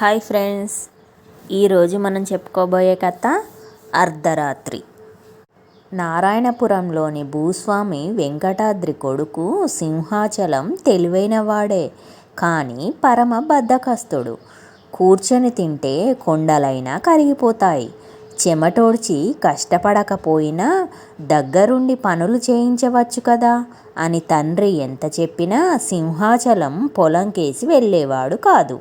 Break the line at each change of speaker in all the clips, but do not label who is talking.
Hi friends. ఈరోజు మనం చెప్పుకోబోయే కథ అర్ధరాత్రి. నారాయణపురంలోని భూస్వామి వెంకటాద్రి కొడుకు సింహాచలం తెలివైనవాడే కానీ పరమ బద్ధకస్తుడు. కూర్చొని తింటే కొండలైనా కరిగిపోతాయి. చెమటోడ్చి కష్టపడకపోయినా దగ్గరుండి పనులు చేయించవచ్చు కదా అని తండ్రి ఎంత చెప్పినా సింహాచలం పొలంకేసి వెళ్ళేవాడు కాదు.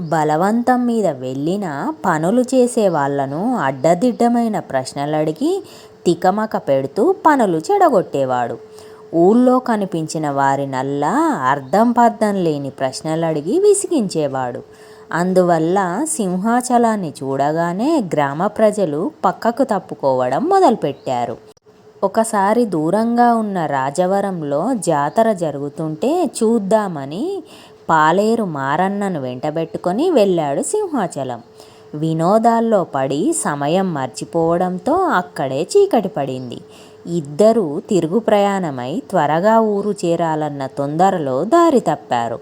బలవంతం మీద వెళ్ళిన పనులు చేసే వాళ్ళను అడ్డదిడ్డమైన ప్రశ్నలు అడిగి తికమక పెడుతూ పనులు చెడగొట్టేవాడు. ఊళ్ళో కనిపించిన వారినల్లా అర్థం పర్థం లేని ప్రశ్నలు అడిగి విసిగించేవాడు. అందువల్ల సింహాచలాన్ని చూడగానే గ్రామ ప్రజలు పక్కకు తప్పుకోవడం మొదలుపెట్టారు. ఒకసారి దూరంగా ఉన్న రాజవరంలో జాతర జరుగుతుంటే చూద్దామని పాలేరు మారన్నను వెంటబెట్టుకొని వెళ్ళాడు సింహాచలం. వినోదాల్లో పడి సమయం మర్చిపోవడంతో అక్కడే చీకటి పడింది. ఇద్దరూ తిరుగు ప్రయాణమై త్వరగా ఊరు చేరాలన్న తొందరలో దారి తప్పారు.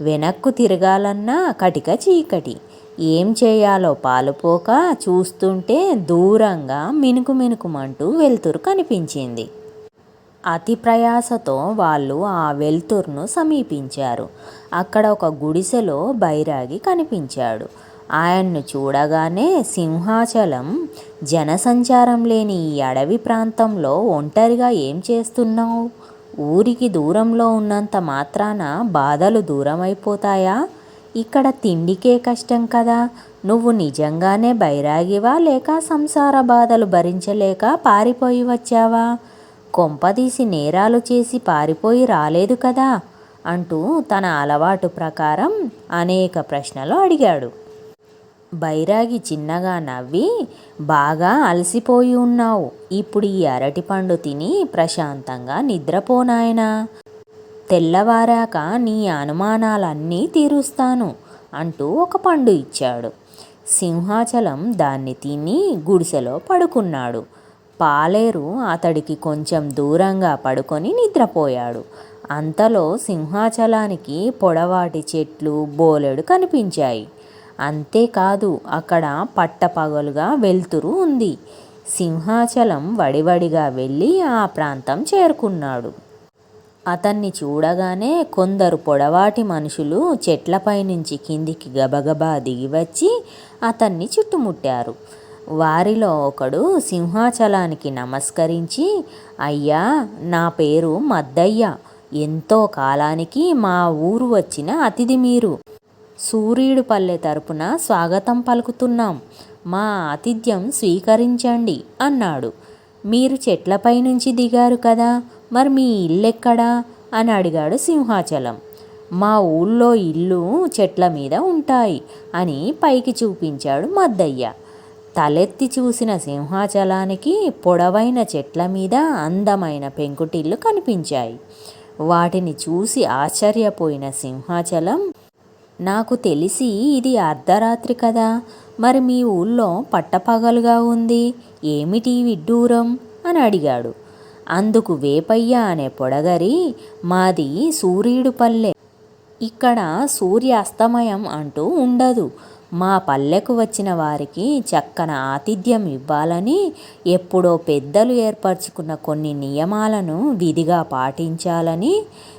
వెనక్కు తిరగాలన్నా కటిక చీకటి. ఏం చేయాలో పాలుపోక చూస్తుంటే దూరంగా మినుకు మినుకుమంటూ వెలుతురు కనిపించింది. అతి ప్రయాసతో వాళ్ళు ఆ వెలుతురును సమీపించారు. అక్కడ ఒక గుడిసెలో బైరాగి కనిపించాడు. ఆయన్ను చూడగానే సింహాచలం జనసంచారం లేని ఈ అడవి ప్రాంతంలో ఒంటరిగా ఏం చేస్తున్నావు? ఊరికి దూరంలో ఉన్నంత మాత్రాన బాధలు దూరమైపోతాయా? ఇక్కడ తిండికే కష్టం కదా. నువ్వు నిజంగానే బైరాగివా లేక సంసార బాధలు భరించలేక పారిపోయి వచ్చావా? కొంపదీసి నేరాలు చేసి పారిపోయి రాలేదు కదా? అంటూ తన అలవాటు ప్రకారం అనేక ప్రశ్నలు అడిగాడు. బైరాగి చిన్నగా నవ్వి బాగా అలసిపోయి ఉన్నావు. ఇప్పుడు ఈ అరటిపండు తిని ప్రశాంతంగా నిద్రపోనాయనా తెల్లవారాక నీ అనుమానాలన్నీ తీరుస్తాను అంటూ ఒక పండు ఇచ్చాడు. సింహాచలం దాన్ని తిని గుడిసెలో పడుకున్నాడు. పాలేరు అతడికి కొంచెం దూరంగా పడుకొని నిద్రపోయాడు. అంతలో సింహాచలానికి పొడవాటి చెట్లు బోలెడు కనిపించాయి. అంతేకాదు అక్కడ పట్టపగలుగా వెలుతురు ఉంది. సింహాచలం వడివడిగా వెళ్ళి ఆ ప్రాంతం చేరుకున్నాడు. అతన్ని చూడగానే కొందరు పొడవాటి మనుషులు చెట్లపై నుంచి కిందికి గబగబా దిగివచ్చి అతన్ని చుట్టుముట్టారు. వారిలో ఒకడు సింహాచలానికి నమస్కరించి అయ్యా నా పేరు మద్దయ్య. ఎంతో కాలానికి మా ఊరు వచ్చిన అతిథి మీరు. సూర్యుడు పల్లె తరపున స్వాగతం పలుకుతున్నాం. మా ఆతిథ్యం స్వీకరించండి అన్నాడు. మీరు చెట్లపై నుంచి దిగారు కదా. మరి మీ ఇల్లెక్కడా? అని అడిగాడు సింహాచలం. మా ఊళ్ళో ఇల్లు చెట్ల మీద ఉంటాయి అని పైకి చూపించాడు మద్దయ్య. తలెత్తి చూసిన సింహాచలానికి పొడవైన చెట్ల మీద అందమైన పెంకుటిల్లు కనిపించాయి. వాటిని చూసి ఆశ్చర్యపోయిన సింహాచలం నాకు తెలిసి ఇది అర్ధరాత్రి కదా. మరి మీ ఊళ్ళో పట్టపగలుగా ఉంది. ఏమిటి విడ్డూరం? అని అడిగాడు. అందుకు వేపయ్య అనే పొడగరి మాది సూర్యుడు పల్లె. ఇక్కడ సూర్యాస్తమయం అంటూ ఉండదు. మా పల్లెకు వచ్చిన వారికి చక్కన ఆతిథ్యం ఇవ్వాలని ఎప్పుడో పెద్దలు ఏర్పరచుకున్న కొన్ని నియమాలను విధిగా పాటించాలని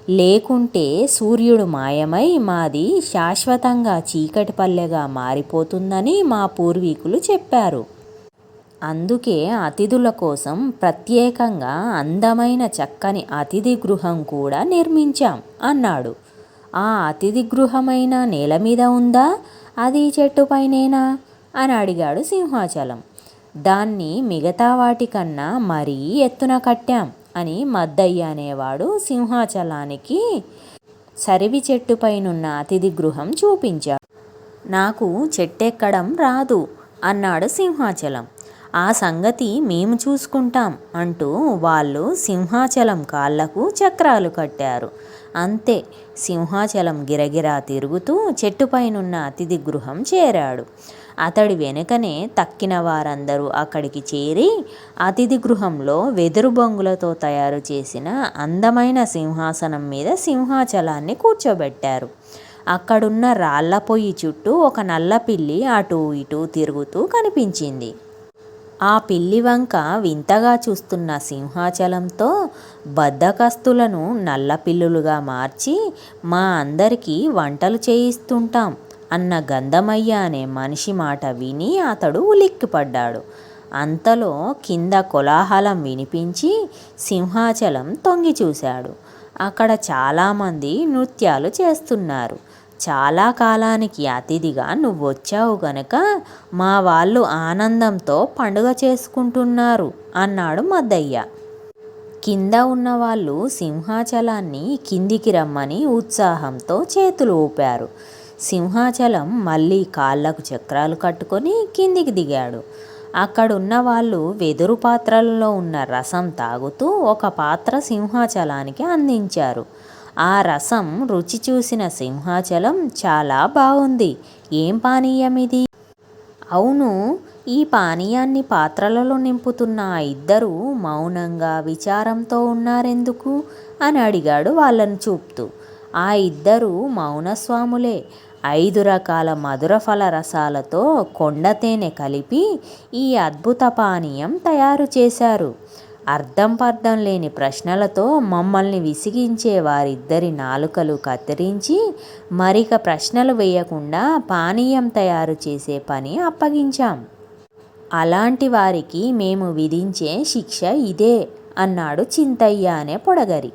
లేకుంటే సూర్యుడు మాయమై మాది శాశ్వతంగా చీకటి పల్లెగా మారిపోతుందని మా పూర్వీకులు చెప్పారు. అందుకే అతిథుల కోసం ప్రత్యేకంగా అందమైన చక్కని అతిథి గృహం కూడా నిర్మించాం అన్నాడు. ఆ అతిథి గృహమైన నేల మీద ఉందా? అది చెట్టుపైనేనా అని అడిగాడు సింహాచలం. దాన్ని మిగతా వాటికన్నా మరీ ఎత్తున కట్టాం అని మద్దయ్య అనేవాడు సింహాచలానికి సరివి చెట్టుపైనున్న అతిథి గృహం చూపించాడు. నాకు చెట్టెక్కడం రాదు అన్నాడు సింహాచలం. ఆ సంగతి మేము చూసుకుంటాం అంటూ వాళ్ళు సింహాచలం కాళ్ళకు చక్రాలు కట్టారు. అంతే. సింహాచలం గిరగిరా తిరుగుతూ చెట్టుపైనున్న అతిథి గృహం చేరాడు. అతడి వెనుకనే తక్కిన వారందరూ అక్కడికి చేరి అతిథి గృహంలో వెదురు బొంగులతో తయారు చేసిన అందమైన సింహాసనం మీద సింహాచలాన్ని కూర్చోబెట్టారు. అక్కడున్న రాళ్ళ పొయ్యి చుట్టూ ఒక నల్ల పిల్లి అటూ ఇటూ తిరుగుతూ కనిపించింది. ఆ పిల్లి వంక వింతగా చూస్తున్న సింహాచలంతో బద్దకస్తులను నల్ల పిల్లులుగా మార్చి మా అందరికీ వంటలు చేయిస్తుంటాం అన్న గంధమయ్య అనే మనిషి మాట విని అతడు ఉలిక్కిపడ్డాడు. అంతలో కింద కోలాహలం వినిపించి సింహాచలం తొంగి చూశాడు. అక్కడ చాలామంది నృత్యాలు చేస్తున్నారు. చాలా కాలానికి అతిథిగా నువ్వొచ్చావు గనక మా వాళ్ళు ఆనందంతో పండుగ చేసుకుంటున్నారు అన్నాడు మద్దయ్య. కింద ఉన్నవాళ్ళు సింహాచలాన్ని కిందికి రమ్మని ఉత్సాహంతో చేతులు ఊపారు. సింహాచలం మళ్ళీ కాళ్ళకు చక్రాలు కట్టుకొని కిందికి దిగాడు. అక్కడున్న వాళ్ళు వెదురు పాత్రలలో ఉన్న రసం తాగుతూ ఒక పాత్ర సింహాచలానికి అందించారు. ఆ రసం రుచి చూసిన సింహాచలం చాలా బాగుంది ఏం పానీయం ఇది అవును ఈ పానీయాన్ని పాత్రలలో నింపుతున్న ఆ ఇద్దరు మౌనంగా విచారంతో ఉన్నారెందుకు? అని అడిగాడు వాళ్ళను చూపుతూ. ఆ ఇద్దరు మౌనస్వాములే. ఐదు రకాల మధుర ఫల రసాలతో కొండ తేనె కలిపి ఈ అద్భుత పానీయం తయారు చేశారు. అర్థం పర్థం లేని ప్రశ్నలతో మమ్మల్ని విసిగించే వారిద్దరి నాలుకలు కత్తిరించి మరిక ప్రశ్నలు వేయకుండా పానీయం తయారు చేసే పని అప్పగించాం. అలాంటి వారికి మేము విధించే శిక్ష ఇదే అన్నాడు చింతయ్య అనే పొడగరి.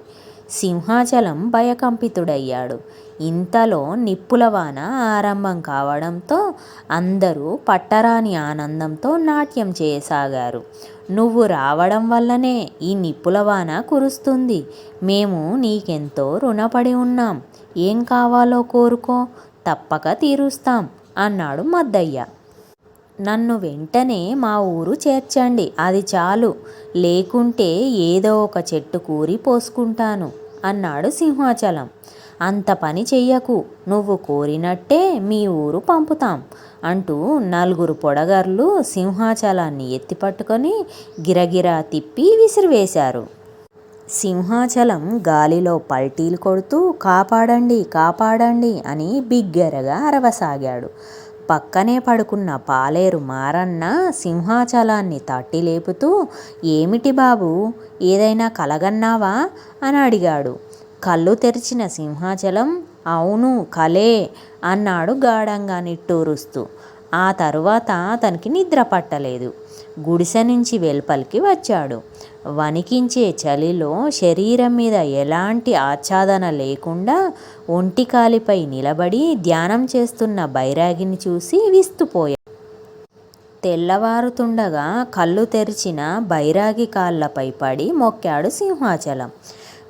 సింహాచలం భయకంపితుడయ్యాడు. ఇంతలో నిప్పులవాన ఆరంభం కావడంతో అందరూ పట్టరాని ఆనందంతో నాట్యం చేయసాగారు. నువ్వు రావడం వల్లనే ఈ నిప్పులవాన కురుస్తుంది. మేము నీకెంతో రుణపడి ఉన్నాం. ఏం కావాలో కోరుకో తప్పక తీరుస్తాం అన్నాడు మద్దయ్య. నన్ను వెంటనే మా ఊరు చేర్చండి అది చాలు. లేకుంటే ఏదో ఒక చెట్టు కూరి పోసుకుంటాను. అన్నాడు సింహాచలం. అంత పని చెయ్యకు నువ్వు కోరినట్టే మీ ఊరు పంపుతాం అంటూ నలుగురు పొడగర్లు సింహాచలాన్ని ఎత్తిపట్టుకొని గిరగిరా తిప్పి విసిరివేశారు. సింహాచలం గాలిలో పల్టీలు కొడుతూ కాపాడండి కాపాడండి అని బిగ్గరగా అరవసాగాడు. పక్కనే పడుకున్న పాలేరు మారన్న సింహాచలాన్ని తట్టి లేపుతూ ఏమిటి బాబు ఏదైనా కలగన్నావా? అని అడిగాడు. కళ్ళు తెరిచిన సింహాచలం అవును కలే అన్నాడు గాఢంగా నిట్టూరుస్తూ. ఆ తరువాత అతనికి నిద్ర పట్టలేదు. గుడిసె నుంచి వెలుపలికి వచ్చాడు. వణికించే చలిలో శరీరం మీద ఎలాంటి ఆచ్ఛాదన లేకుండా ఒంటికాలిపై నిలబడి ధ్యానం చేస్తున్న బైరాగిని చూసి విస్తుపోయాడు తెల్లవారుతుండగా కళ్ళు తెరిచిన బైరాగి కాళ్ళపై పడి మొక్కాడు సింహాచలం.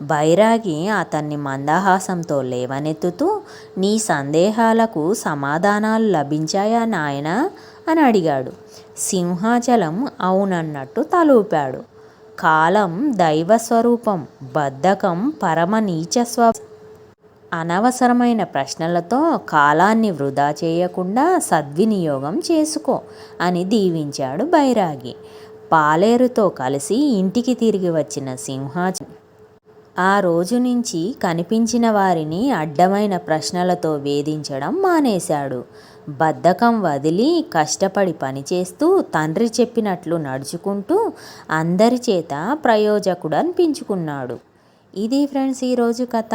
బైరాగి అతన్ని మందహాసంతో లేవనెత్తుతూ నీ సందేహాలకు సమాధానాలు లభించాయా నాయనా అని అడిగాడు. సింహాచలం అవునన్నట్టు తలూపాడు. కాలం దైవస్వరూపం బద్ధకం పరమ నీచస్వ అనవసరమైన ప్రశ్నలతో కాలాన్ని వృధా చేయకుండా సద్వినియోగం చేసుకో అని దీవించాడు బైరాగి. పాలేరుతో కలిసి ఇంటికి తిరిగి వచ్చిన సింహాచలం ఆ రోజు నుంచి కనిపించిన వారిని అడ్డమైన ప్రశ్నలతో వేధించడం మానేశాడు. బద్ధకం వదిలి కష్టపడి పనిచేస్తూ తండ్రి చెప్పినట్లు నడుచుకుంటూ అందరి చేత ప్రయోజకుడు అనిపించుకున్నాడు ఇది ఫ్రెండ్స్ ఈరోజు కథ.